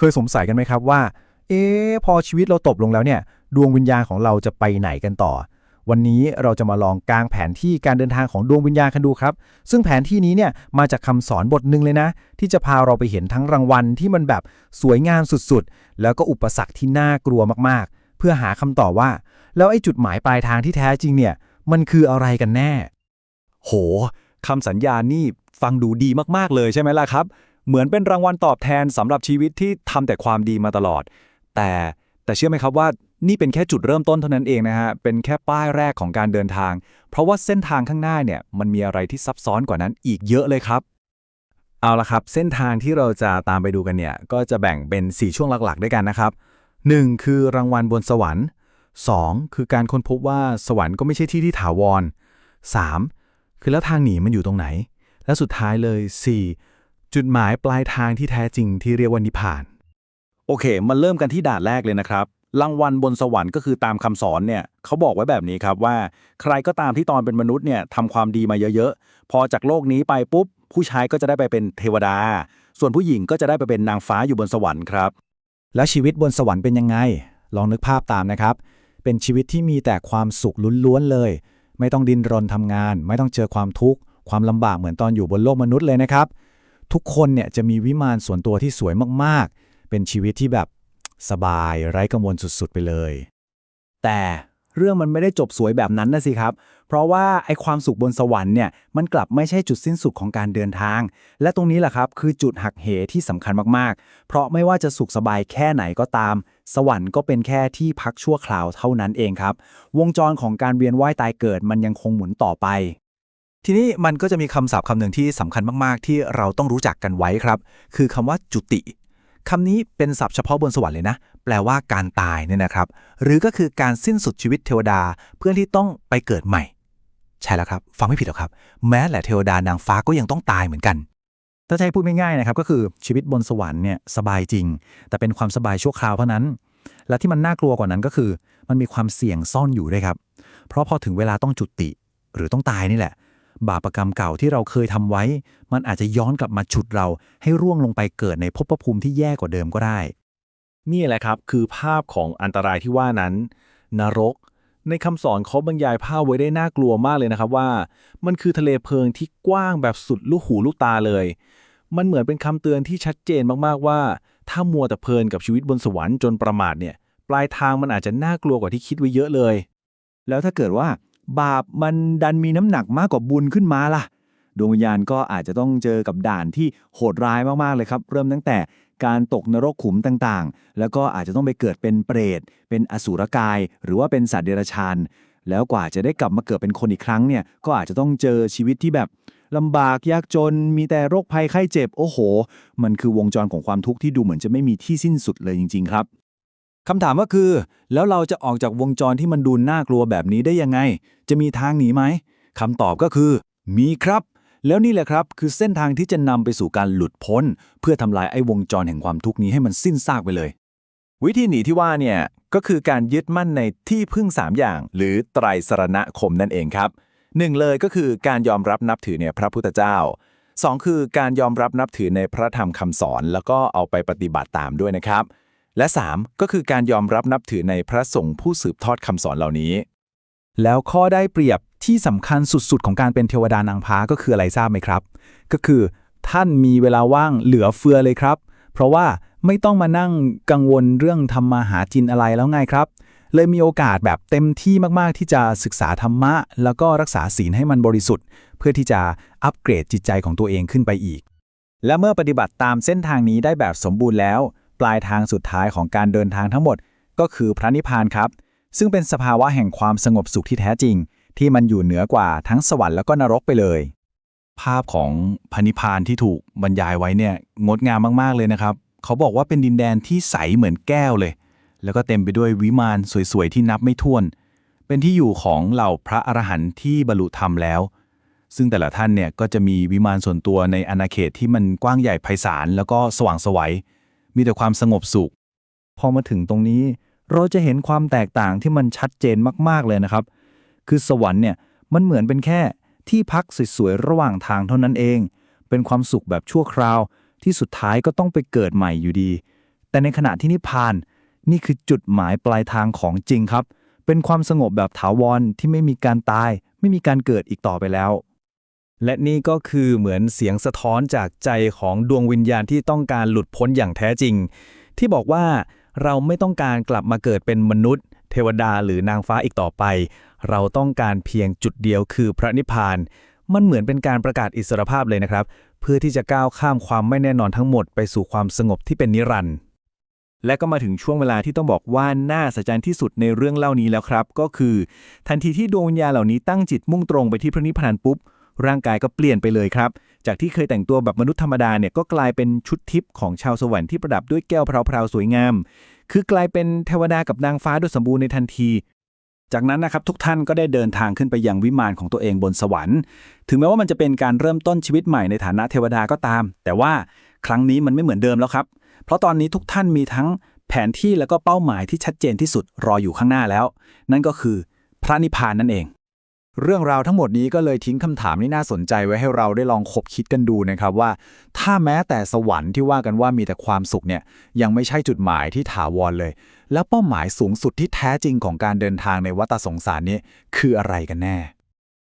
เคยสงสัยกันไหมครับว่า เอ๊พอชีวิตเราตกลงแล้วเนี่ย ดวงวิญญาณของเราจะไปไหนกันต่อ วันนี้เราจะมาลองกางแผนที่การเดินทางของดวงวิญญาณกันดูครับ ซึ่งแผนที่นี้เนี่ยมาจากคำสอนบทหนึ่งเลยนะ ที่จะพาเราไปเห็นทั้งรางวัลที่มันแบบสวยงามสุดๆ แล้วก็อุปสรรคที่น่ากลัวมากๆ เพื่อหาคำตอบว่า แล้วไอ้จุดหมายปลายทางที่แท้จริงเนี่ยมันคืออะไรกันแน่ โหคำสัญญานี่ฟังดูดีมากๆเลยใช่ไหมล่ะครับ เหมือนเป็นรางวัลตอบแทนสำหรับชีวิตที่ทำแต่ความดีมาตลอด แต่แต่เชื่อไหมครับว่านี่เป็นแค่จุดเริ่มต้นเท่านั้นเองนะฮะ เป็นแค่ป้ายแรกของการเดินทาง เพราะว่าเส้นทางข้างหน้าเนี่ยมันมีอะไรที่ซับซ้อนกว่านั้นอีกเยอะเลยครับ เอาละครับ เส้นทางที่เราจะตามไปดูกันเนี่ย ก็จะแบ่งเป็น 4 ช่วงหลักๆ ด้วยกันนะครับ 1. คือรางวัลบนสวรรค์ 2. คือการค้นพบว่าสวรรค์ก็ไม่ใช่ที่ที่ถาวร 3. คือแล้วทางหนีมันอยู่ตรงไหน และสุดท้ายเลย 4. จุดหมายปลายทางที่แท้จริงที่เรียกว่านิพพาน โอเค มันเริ่มกันที่ด่านแรกเลยนะครับ รางวัลบนสวรรค์ก็คือตามคำสอนเนี่ยเขาบอกไว้แบบนี้ครับว่า ใครก็ตามที่ตอนเป็นมนุษย์เนี่ยทำความดีมาเยอะๆ พอจากโลกนี้ไปปุ๊บ ผู้ชายก็จะได้ไปเป็นเทวดา ส่วนผู้หญิงก็จะได้ไปเป็นนางฟ้าอยู่บนสวรรค์ครับ แล้วชีวิตบนสวรรค์เป็นยังไง ลองนึกภาพตามนะครับ เป็นชีวิตที่มีแต่ความสุขล้วนๆเลย ไม่ต้องดิ้นรนทำงาน ไม่ต้องเจอความทุกข์ความลำบากเหมือนตอนอยู่บนโลกมนุษย์เลยนะครับ ทุกคนเนี่ยจะมีวิมานส่วนตัวที่สวยมากๆ เป็นชีวิตที่แบบสบายไร้กังวลสุดๆ ไปเลย แต่เรื่องมันไม่ได้จบสวยแบบนั้นนะสิครับ เพราะว่าไอความสุขบนสวรรค์เนี่ยมันกลับไม่ใช่จุดสิ้นสุดของการเดินทาง และตรงนี้แหละครับคือจุดหักเหที่สำคัญมากๆ เพราะไม่ว่าจะสุขสบายแค่ไหนก็ตาม สวรรค์ก็เป็นแค่ที่พักชั่วคราวเท่านั้นเองครับ วงจรของการเวียนว่ายตายเกิดมันยังคงหมุนต่อไป ทีนี้มันก็จะมีคำศัพท์คำหนึ่งที่สำคัญมาก ๆ ที่เราต้องรู้จักกันไว้ครับ คือคำว่าจุติคำนี้เป็นศัพท์เฉพาะบนสวรรค์เลยนะ แปลว่าการตายเนี่ยนะครับ หรือก็คือการสิ้นสุดชีวิตเทวดาเพื่อที่ต้องไปเกิดใหม่ ใช่แล้วครับ ฟังไม่ผิดหรอกครับ แม้แต่เทวดานางฟ้าก็ยังต้องตายเหมือนกันถ้าให้พูดง่ายๆนะครับก็คือชีวิตบนสวรรค์เนี่ยสบายจริง แต่เป็นความสบายชั่วคราวเท่านั้น และที่มันน่ากลัวกว่านั้นก็คือ มันมีความเสี่ยงซ่อนอยู่ด้วยครับ เพราะพอถึงเวลาต้องจุติหรือต้องตายนี่แหละ บาปรกรรมเก่าที่เราเคยทำไว้ มันอาจจะย้อนกลับมาฉุดเราให้ร่วงลงไปเกิดในภพภูมิที่แย่กว่าเดิมก็ได้ นี่แหละครับคือภาพของอันตรายที่ว่านั้น นรก ในคำสอนเขาบรรยายภาพไว้ได้น่ากลัวมากเลยนะครับว่า มันคือทะเลเพลิงที่กว้างแบบสุดลูกหูลูกตาเลย มันเหมือนเป็นคำเตือนที่ชัดเจนมากๆว่า ถ้ามัวแต่เพลินกับชีวิตบนสวรรค์จนประมาทเนี่ย ปลายทางมันอาจจะน่ากลัวกว่าที่คิดไว้เยอะเลย แล้วถ้าเกิดว่า บาปมันดันมีน้ำหนักมากกว่าบุญขึ้นมาล่ะ ดวงวิญญาณก็อาจจะต้องเจอกับด่านที่โหดร้ายมากๆเลยครับ เริ่มตั้งแต่การตกนรกขุมต่างๆ แล้วก็อาจจะต้องไปเกิดเป็นเปรต เป็นอสูรกาย หรือว่าเป็นสัตว์เดรัจฉาน แล้วกว่าจะได้กลับมาเกิดเป็นคนอีกครั้งเนี่ย ก็อาจจะต้องเจอชีวิตที่แบบลำบากยากจน มีแต่โรคภัยไข้เจ็บ โอ้โห มันคือวงจรของความทุกข์ที่ดูเหมือนจะไม่มีที่สิ้นสุดเลยจริง ๆ ครับ คำถามก็คือ แล้วเราจะออกจากวงจรที่มันดูน่ากลัวแบบนี้ได้ยังไง จะมีทางหนีไหมคำตอบก็คือ มีครับ แล้วนี่แหละครับ คือเส้นทางที่จะนำไปสู่การหลุดพ้น เพื่อทำลายไอ้วงจรแห่งความทุกข์นี้ให้มันสิ้นซากไปเลย วิธีหนีที่ว่าเนี่ยก็คือการยึดมั่นในที่พึ่ง 3 อย่าง หรือไตรสรณคมนั่นเองครับหนึ่งเลยก็คือการยอมรับนับถือในพระพุทธเจ้าสองคือการยอมรับนับถือในพระธรรมคำสอน แล้วก็เอาไปปฏิบัติตามด้วยนะครับ และ 3 ก็คือการยอมรับนับถือในพระสงฆ์ผู้สืบทอดคำสอนเหล่านี้ แล้วข้อได้เปรียบที่สำคัญสุดๆ ของการเป็นเทวดานางฟ้าก็คืออะไรทราบไหมครับ ก็คือท่านมีเวลาว่างเหลือเฟือเลยครับ เพราะว่าไม่ต้องมานั่งกังวลเรื่องทำมาหาจินอะไรแล้วไงครับ เลยมีโอกาสแบบเต็มที่มากๆที่จะศึกษาธรรมะ แล้วก็รักษาศีลให้มันบริสุทธิ์ เพื่อที่จะอัปเกรดจิตใจของตัวเองขึ้นไปอีก และเมื่อปฏิบัติตามเส้นทางนี้ได้แบบสมบูรณ์แล้ว ปลายทางสุดท้ายของการเดินทางทั้งหมด ก็คือพระนิพพานครับ ซึ่งเป็นสภาวะแห่งความสงบสุขที่แท้จริง ที่มันอยู่เหนือกว่าทั้งสวรรค์แล้วก็นรกไปเลย ภาพของพระนิพพานที่ถูกบรรยายไว้เนี่ยงดงามมากๆเลยนะครับ เขาบอกว่าเป็นดินแดนที่ใสเหมือนแก้วเลย แล้วก็เต็มไปด้วยวิมานสวยๆที่นับไม่ถ้วน เป็นที่อยู่ของเหล่าพระอรหันต์ที่บรรลุธรรมแล้วซึ่งแต่ละท่านเนี่ยก็จะมีวิมานส่วนตัวในอาณาเขตที่มันกว้างใหญ่ไพศาลแล้วก็สว่างไสวัย มีแต่ความสงบสุข พอมาถึงตรงนี้ เราจะเห็นความแตกต่างที่มันชัดเจนมากๆเลยนะครับ คือสวรรค์เนี่ยมันเหมือนเป็นแค่ที่พักสวยๆระหว่างทางเท่านั้นเอง เป็นความสุขแบบชั่วคราว ที่สุดท้ายก็ต้องไปเกิดใหม่อยู่ดี แต่ในขณะที่นิพพาน นี่คือจุดหมายปลายทางของจริงครับ เป็นความสงบแบบถาวรที่ไม่มีการตาย ไม่มีการเกิดอีกต่อไปแล้ว และนี่ก็คือเหมือนเสียงสะท้อนจากใจของดวงวิญญาณที่ต้องการหลุดพ้นอย่างแท้จริง ที่บอกว่าเราไม่ต้องการกลับมาเกิดเป็นมนุษย์ เทวดาหรือนางฟ้าอีกต่อไป เราต้องการเพียงจุดเดียวคือพระนิพพาน มันเหมือนเป็นการประกาศอิสรภาพเลยนะครับ เพื่อที่จะก้าวข้ามความไม่แน่นอนทั้งหมดไปสู่ความสงบที่เป็นนิรันดร์และก็มาถึงช่วงเวลาที่ต้องบอกว่าน่าสะใจที่สุดในเรื่องเล่านี้แล้วครับ ก็คือ ทันทีที่ดวงวิญญาณเหล่านี้ตั้งจิตมุ่งตรงไปที่พระนิพพานปุ๊บ ร่างกายก็เปลี่ยนไปเลยครับ จากที่เคยแต่งตัวแบบมนุษย์ธรรมดาเนี่ยก็กลายเป็นชุดทิพย์ของชาวสวรรค์ที่ประดับด้วยแก้วพราวๆสวยงาม คือกลายเป็นเทวดากับนางฟ้าโดยสมบูรณ์ในทันทีจากนั้นนะครับทุกท่านก็ได้เดินทางขึ้นไปยังวิมานของตัวเองบนสวรรค์ ถึงแม้ว่ามันจะเป็นการเริ่มต้นชีวิตใหม่ในฐานะเทวดาก็ตาม แต่ว่าครั้งนี้มันไม่เหมือนเดิมแล้วครับ เพราะตอนนี้ทุกท่านมีทั้งแผนที่แล้วก็เป้าหมายที่ชัดเจนที่สุดรออยู่ข้างหน้าแล้ว นั่นก็คือพระนิพพานนั่นเอง เรื่องราวทั้งหมดนี้ก็เลยทิ้งคำถามที่น่าสนใจไว้ให้เราได้ลองคบคิดกันดูนะครับว่า ถ้าแม้แต่สวรรค์ที่ว่ากันว่ามีแต่ความสุขเนี่ยยังไม่ใช่จุดหมายที่ถาวรเลย แล้วเป้าหมายสูงสุดที่แท้จริงของการเดินทางในวัฏสงสารนี้คืออะไรกันแน่